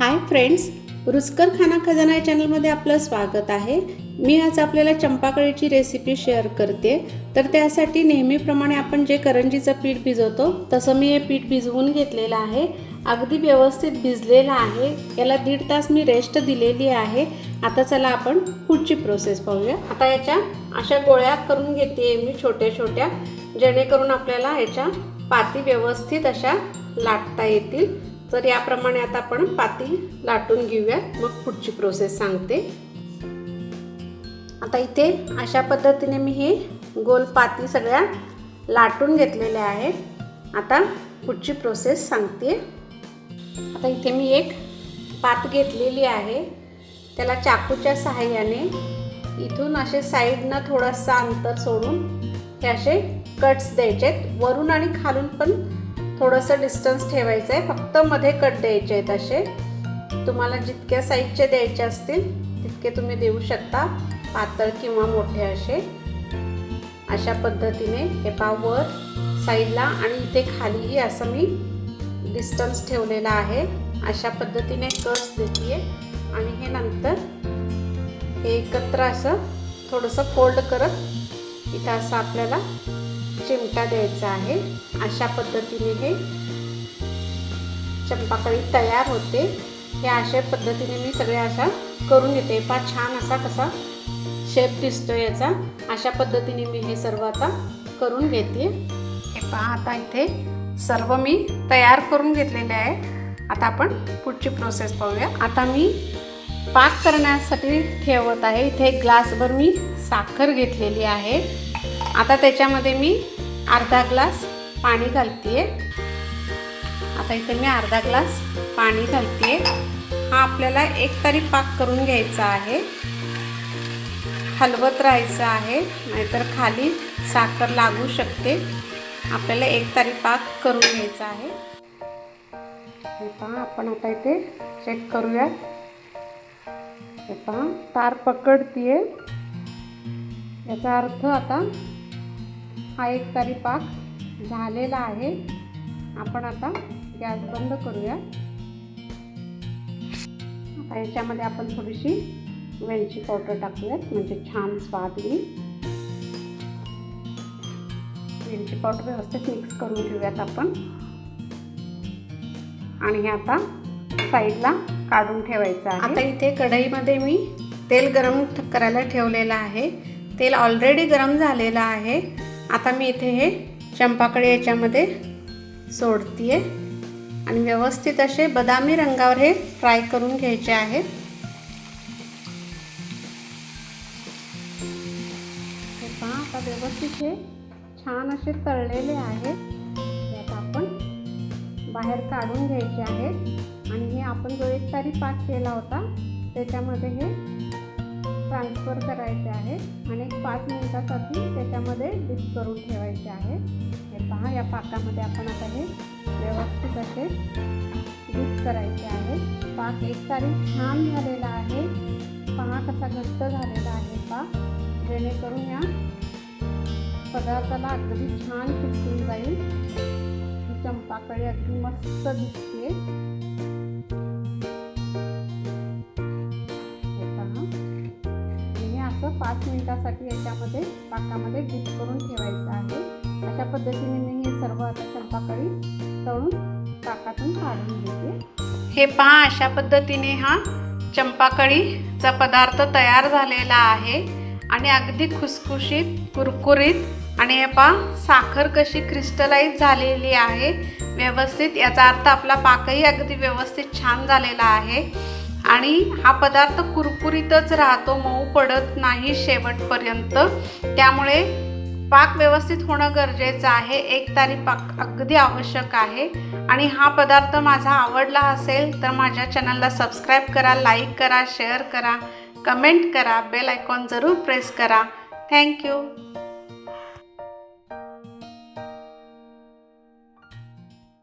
Hi friends रुचकर खाना खजाना या चॅनलमध्ये आपलं स्वागत आहे. मी आज आपल्याला चंपाकळीची रेसिपी शेअर करते. तर त्यासाठी नेहमीप्रमाणे आपण जे करंजीचं पीठ भिजवतो तसं मी हे पीठ भिजवून घेतलेलं आहे. अगदी व्यवस्थित भिजलेलं आहे. याला दीड तास मी रेस्ट दिलेली आहे. आता चला आपण पुढची प्रोसेस पाहूया. आता याच्या अशा गोळ्या करून घेते मी छोट्या छोट्या जेणेकरून आपल्याला याच्या पाती व्यवस्थित अशा लाटता येतील. तर याप्रमाणे आता आपण पाती लाटून घेऊया मग पुढची प्रोसेस सांगते. आता इथे अशा पद्धतीने मी हे गोल पाती सगळ्या लाटून घेतलेल्या आहेत. आता पुढची प्रोसेस सांगते. आता इथे मी एक पात घेतलेली आहे. त्याला चाकूच्या सहाय्याने इथून असे साईडनं थोडंसं अंतर सोडून हे असे कट्स द्यायचे आहेत. वरून आणि खालून पण थोडंसं डिस्टन्स ठेवायचं आहे फक्त मध्ये कट द्यायचे आहेत असे. तुम्हाला जितक्या साईजचे द्यायचे असतील तितके तुम्ही देऊ शकता. पातळ किंवा मोठे असे. अशा पद्धतीने हे पावर साईडला आणि इथे खालीही असं मी डिस्टन्स ठेवलेला आहे. अशा पद्धतीने कट्स देते आणि हे नंतर हे एकत्र असं थोडंसं फोल्ड करत इथं असं आपल्याला चिमटा द्यायचा आहे. अशा पद्धतीने हे चंपाकळी तयार होते. हे अशा पद्धतीने मी सगळ्या अशा करून घेते. फार छान असा कसा शेप दिसतो याचा. अशा पद्धतीने मी हे सर्व आता करून घेते. हे पहा आता इथे सर्व मी तयार करून घेतलेले आहे. आता आपण पुढची प्रोसेस पाहूया. आता मी पाक करण्यासाठी ठेवत आहे. इथे एक ग्लासभर मी साखर घेतलेली आहे. आता त्याच्यामध्ये मी अर्धा ग्लास पाणी घालते आता इथे मी अर्धा ग्लास पाणी घालते हा आपल्याला एक तरी पाक करून घ्यायचा आहे. हलवत राहायचं आहे नाहीतर खाली साखर लागू शकते. आपल्याला एक तरी पाक करून घ्यायचा आहे. हे पहा आपण आता इथे चेक करूया. हे पहा तार पकडतीये. याचा अर्थ आता हा एक तरी पाक झालेला आहे. आपण आता गॅस बंद करूया. आता याच्यामध्ये आपण थोडीशी वेलची पावडर टाकूयात म्हणजे छान स्वाद येईल. वेलची पावडर व्यवस्थित मिक्स करून घेऊयात आपण. आणि हे आता साईडला काढून ठेवायचं आहे. आता इथे कढईमध्ये मी तेल गरम करायला ठेवलेलं आहे. तेल ऑलरेडी गरम झालेलं आहे. आता मी इथे हे चंपाकडे याच्यामध्ये सोडतीये. आणि व्यवस्थित असे बदामी रंगावर हे फ्राय करून घ्यायचे आहेत हे पहा आता व्यवस्थित हे छान असे तळलेले आहेत यात आपण बाहेर काढून घ्यायचे आहेत आणि हे आपण जो एक तारी पाक केला होता त्याच्यामध्ये हे ट्रान्सफर करायचे आहे आणि एक पाच मिनिटासाठी त्याच्यामध्ये डिप करून ठेवायचे आहे. हे पहा या पाकामध्ये आपण आता हे व्यवस्थित असे डिप करायचे आहे. पाक एक तारी छान झालेला आहे. पहा कसा घट्ट झालेला आहे पाक. जेणेकरून या पदार्थाला अगदी छान चिकटून जाईल. चंपाकडे चंपाकळी अगदी मस्त दिसते. असं पाच मिनिटासाठी याच्यामध्ये पाकामध्ये डिप करून ठेवायचं आहे. अशा पद्धतीने मी हे सर्व आता चंपाकळी तळून पाकातून काढून घेते. हे पहा अशा पद्धतीने हा चंपाकळीचा पदार्थ तयार झालेला आहे. आणि अगदी खुसखुशीत कुरकुरीत आणि हे पहा साखर कशी क्रिस्टलाइज झालेली आहे. व्यवस्थित याचा अर्थ आपला पाकही अगदी व्यवस्थित छान झालेला आहे. आणि हा पदार्थ कुरकुरीतच राहतो मऊ पडत नाही शेवटपर्यंत. त्यामुळे पाक व्यवस्थित होणं गरजेचं आहे. एक तारी पाक अगदी आवश्यक आहे. आणि हा पदार्थ माझा आवडला असेल तर माझ्या चॅनलला सबस्क्राईब करा लाईक करा शेअर करा कमेंट करा बेल आयकॉन जरूर प्रेस करा. Thank you.